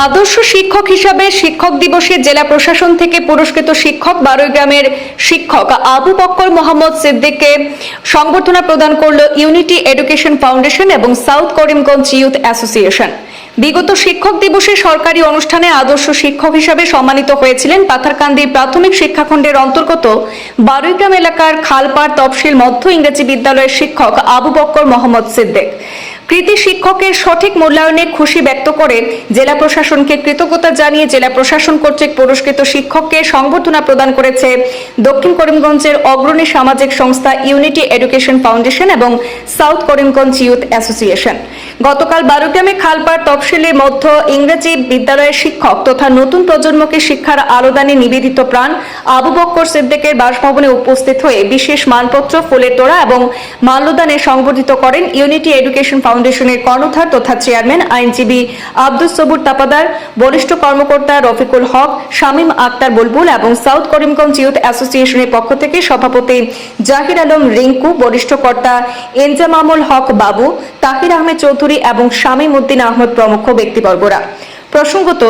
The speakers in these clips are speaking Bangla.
আদর্শ শিক্ষক হিসাবে শিক্ষক দিবসে জেলা প্রশাসন থেকে পুরস্কৃত শিক্ষক বারোই গ্রামের শিক্ষক আবু বক্কর মোহাম্মদ সিদ্দিককে সংবর্ধনা প্রদান করল ইউনিটি এডুকেশন ফাউন্ডেশন এবং সাউথ করিমগঞ্জ ইউথ অ্যাসোসিয়েশন। বিগত শিক্ষক দিবসে সরকারি অনুষ্ঠানে আদর্শ শিক্ষক হিসাবে সম্মানিত হয়েছিলেন পাথারকান্দি প্রাথমিক শিক্ষাখণ্ডের অন্তর্গত বারুইগ্রাম এলাকার খালপাড় তফসিল মধ্য ইংরেজি বিদ্যালয়ের শিক্ষক আবু বক্কর মোহাম্মদ সিদ্দিক। কৃতি শিক্ষকের সঠিক মূল্যায়নে খুশি ব্যক্ত করে জেলা প্রশাসনকে কৃতজ্ঞতা জানিয়ে জেলা প্রশাসন কর্তৃক পুরস্কৃত শিক্ষককে সংবর্ধনা প্রদান করেছে দক্ষিণ করিমগঞ্জের অগ্রণী সামাজিক সংস্থা ইউনিটি এডুকেশন ফাউন্ডেশন এবং সাউথ করিমগঞ্জ ইউথ অ্যাসোসিয়েশন গতকাল বারোগ্রামে খালপাড় তফসিলি মধ্য ইংরেজি বিদ্যালয়ের শিক্ষক তথা নতুন প্রজন্মকে শিক্ষার আলোদানে নিবেদিত প্রাণ আবু বক্কর সিদ্দিকের বাসভবনে উপস্থিত হয়ে বিশেষ মানপত্র, ফুলের তোড়া এবং মাল্যদানে সংবর্ধিত করেন ইউনিটি এডুকেশন ফাউন্ডেশনের কর্ণধার তথা চেয়ারম্যান আইনজীবী আব্দুল সবুর তাপাদার বরিষ্ঠ কর্মকর্তা রফিকুল হক, শামীম আক্তার বুলবুল এবং সাউথ করিমগঞ্জ ইউথ অ্যাসোসিয়েশনের পক্ষ থেকে সভাপতি জাহির আলম রিঙ্কু বরিষ্ঠ কর্তা এনজামামুল হক বাবু, তাহির আহমেদ চৌধুরী এবং শামীম উদ্দিন আহমদ প্রমুখ ব্যক্তিবর্গরা। প্রসঙ্গত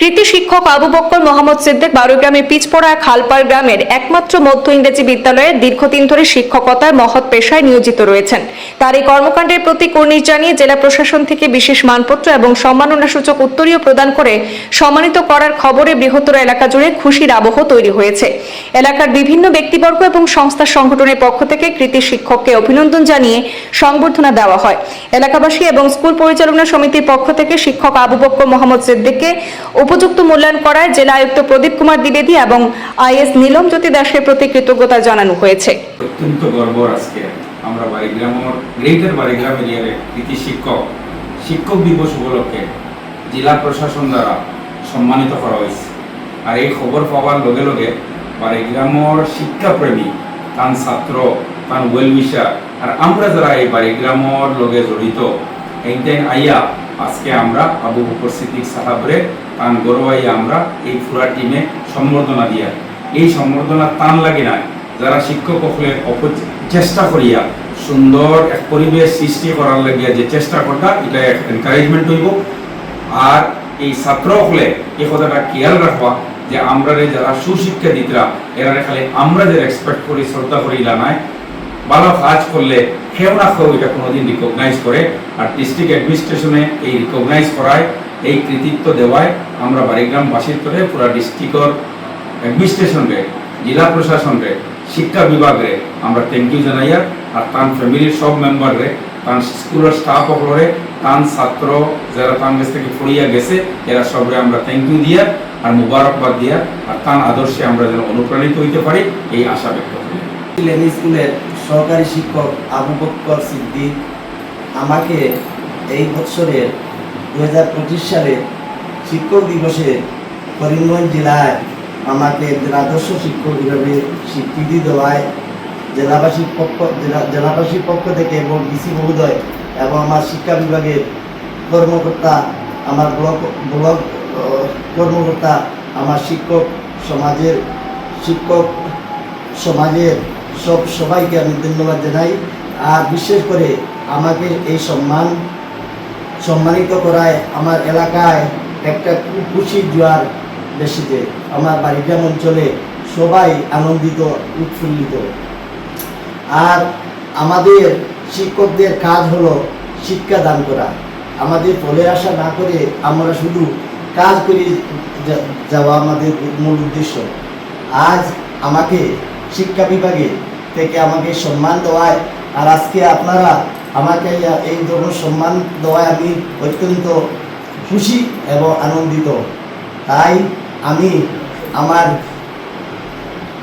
কৃতি শিক্ষক আবু বক্কর মোহাম্মদ সিদ্দিক বারোগ্রামের পিচপড়া খালপাড় গ্রামের একমাত্র মধ্য ইংরেজি বিদ্যালয়ে দীর্ঘদিন ধরে শিক্ষকতার মহৎ পেশায় নিয়োজিত রয়েছেন। তার এই কর্মকাণ্ডের প্রতি কর্নিশ জানিয়ে জেলা প্রশাসন থেকে বিশেষ মানপত্র এবং সম্মাননাসূচক উত্তরীয় প্রদান করে সম্মানিত করার খবরে বৃহত্তর এলাকা জুড়ে খুশির আবহ তৈরি হয়েছে। এলাকার বিভিন্ন ব্যক্তিবর্গ এবং সংস্থা সংগঠনের পক্ষ থেকে কৃতি শিক্ষককে অভিনন্দন জানিয়ে সংবর্ধনা দেওয়া হয়। এলাকাবাসী এবং স্কুল পরিচালনা সমিতির পক্ষ থেকে শিক্ষক আবু বক্কর মোহাম্মদ সিদ্দিককে উপযুক্ত মূল্যায়ন করায় জেলা আয়ুক্ত প্রদীপ কুমার দ্বিবেদী এবং আইএস নীলম জ্যোতি দাসের প্রতি কৃতজ্ঞতা জানানো হয়েছে। অত্যন্ত গর্ব আজকে আমরা বাড়িগ্রামের গ্রেটার বাড়িগ্রাম এরিয়ার কৃতি শিক্ষক শিক্ষক দিবস উপলক্ষে জেলা প্রশাসন দ্বারা সম্মানিত করা হয়েছে। আর এই খবর পাওয়ার লগে লগে বাড়িগ্রামের শিক্ষাপ্রেমী, তান ছাত্র, তান ওয়েল উইশার আর আমরা যারা এই বাড়িগ্রামের লগে জড়িত এইটাই আইয়া আজকে আমরা আবু বকর সিদ্দিক সাহাবরে তান গৌরবাই আমরা এই পুরা টিমে সম্বর্ধনা দিয়া। এই সম্বর্ধনা টান লাগে না। যারা শিক্ষক হলে চেষ্টা করিয়া সুন্দর এক পরিবেশ সৃষ্টি করার লাগিয়া যে চেষ্টা করতা এটা এনকারেজমেন্ট হইব। আর এই ছাত্র হলে এই কথাটা খেয়াল রাখবা যে আমরা যারা সুশিক্ষা দিতরা এরা খালি আমরা যে এক্সপেক্ট করি, শ্রদ্ধা করি নাই। ভালো কাজ করলে কেউ না কেউ এটা কোনোদিন রিকগনাইজ করে। আর ডিস্ট্রিক্ট অ্যাডমিনিস্ট্রেশনে এই রিকগনাইজ করায়, এই কৃতিত্ব দেওয়ায় আমরা বাড়িগ্রামবাসীর করে ডিস্ট্রিক্টর অ্যাডমিনিস্ট্রেশনরে জেলা প্রশাসনরে শিক্ষা বিভাগরে আমরা থ্যাংক ইউ আর তান ফ্যামিলির সব মেম্বাররে তান স্কুলের স্টাফ সকলরে, তান ছাত্র যারা তান কাছ থেকে পড়িয়া গেছে, এরা সবরে আমরা থ্যাংক ইউ দিয়া আর মুবারকবাদ দিয়া আর তান আদর্শে আমরা যেন অনুপ্রাণিত হইতে পারি, এই আশা ব্যক্ত করি। স্কুলের সহকারী শিক্ষক আবু বক্কর সিদ্দিক আমাকে এই বছরের দু হাজার পঁচিশ সালে শিক্ষক দিবসে করিমগঞ্জ জেলায় আমাকে একজন আদর্শ শিক্ষক হিসাবে স্বীকৃতি দেওয়ায় জেলাবাসীর পক্ষ, জেলা জেলাবাসীর পক্ষ থেকে এবং ডিসি মহোদয় এবং আমার শিক্ষা বিভাগের কর্মকর্তা, আমার ব্লক ব্লক কর্মকর্তা, আমার শিক্ষক সমাজের শিক্ষক সমাজের সব সবাইকে আমি ধন্যবাদ জানাই। আর বিশেষ করে আমাকে এই সম্মান, সম্মানিত করায় আমার এলাকায় একটা খুশির জোয়ার বেশিতে। আমার বাড়িগ্রাম অঞ্চলে সবাই আনন্দিত, উৎফুল্লিত। আর আমাদের শিক্ষকদের কাজ হলো শিক্ষা দান করা। আমাদের ফলে আসা না করে আমরা শুধু কাজ করে যাওয়া আমাদের মূল উদ্দেশ্য। আজ আমাকে শিক্ষা বিভাগে থেকে আমাকে সম্মান দেওয়ায়। আর আজকে আপনারা আমাকে এই- ধরনের সম্মান দেওয়ায় আমি অত্যন্ত খুশি এবং আনন্দিত। তাই আমি আমার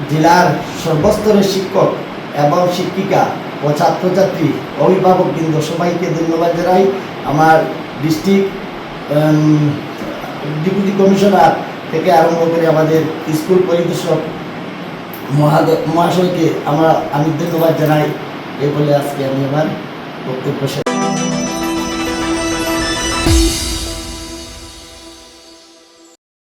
জেলার সর্বস্তরের শিক্ষক এবং শিক্ষিকা ও ছাত্রছাত্রী অভিভাবক অভিভাবকবৃন্দ সবাইকে ধন্যবাদ জানাই। আমার ডিস্ট্রিক্ট ডেপুটি কমিশনার থেকে আরম্ভ করে আমাদের স্কুল পরিদর্শক মহাদ- মহাশয়কে আমরা আমি ধন্যবাদ জানাই। এ বলে আজকে আমি আমার বক্তব্য